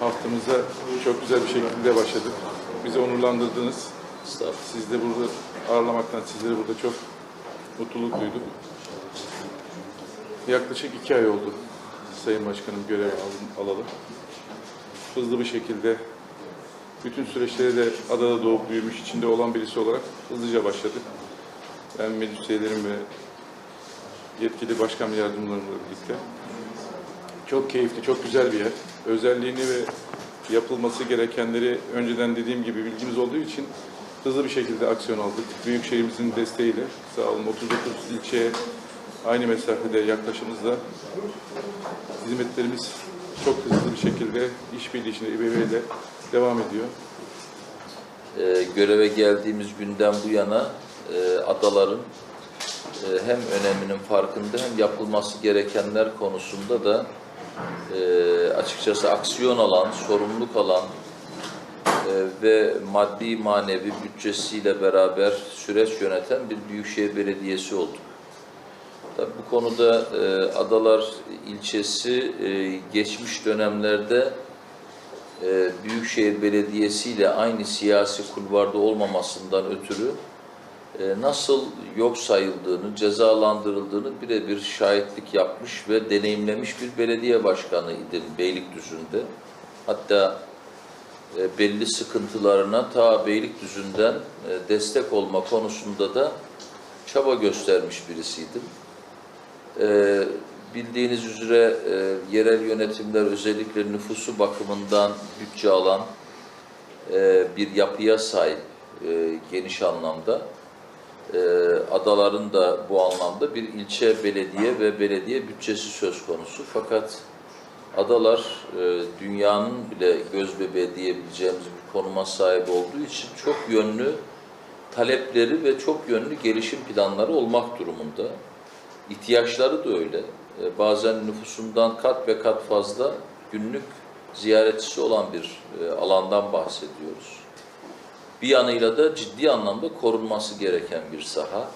haftamıza çok güzel bir şekilde başladık. Bizi onurlandırdınız. Siz de burada ağırlamaktan sizleri burada çok mutluluk duyduk. Yaklaşık iki ay oldu Sayın Başkanım görev al- alalı. Hızlı bir şekilde bütün süreçleri de adada doğup büyümüş içinde olan birisi olarak hızlıca başladık. Ben meclis üyelerim ve yetkili başkan yardımcılarımla birlikte. Çok keyifli, çok güzel bir yer. Özelliğini ve yapılması gerekenleri önceden dediğim gibi bilgimiz olduğu için hızlı bir şekilde aksiyon aldık. Büyükşehirimizin desteğiyle sağ olun 39 ilçeye aynı mesafede yaklaşımızda hizmetlerimiz çok hızlı bir şekilde işbirliği içinde İBB ile devam ediyor. Ee, göreve geldiğimiz günden bu yana e, adaların e, hem öneminin farkında hem yapılması gerekenler konusunda da e, açıkçası aksiyon alan, sorumluluk alan e, ve maddi manevi bütçesiyle beraber süreç yöneten bir büyükşehir belediyesi olduk. Tabii bu konuda e, Adalar ilçesi e, geçmiş dönemlerde e, Büyükşehir Belediyesi ile aynı siyasi kulvarda olmamasından ötürü nasıl yok sayıldığını, cezalandırıldığını birebir şahitlik yapmış ve deneyimlemiş bir belediye başkanıydım Beylikdüzü'nde. Hatta e, belli sıkıntılarına ta Beylikdüzü'nden e, destek olma konusunda da çaba göstermiş birisiydim. Bildiğiniz üzere e, yerel yönetimler özellikle nüfusu bakımından bütçe alan e, bir yapıya sahip e, geniş anlamda. E, adaların da bu anlamda bir ilçe belediye ve belediye bütçesi söz konusu. Fakat adalar e, dünyanın bile göz bebeği diyebileceğimiz bir konuma sahip olduğu için çok yönlü talepleri ve çok yönlü gelişim planları olmak durumunda. İhtiyaçları da öyle. E, Bazen nüfusundan kat ve kat fazla günlük ziyaretçisi olan bir alandan bahsediyoruz. Bir yanıyla da ciddi anlamda korunması gereken bir saha.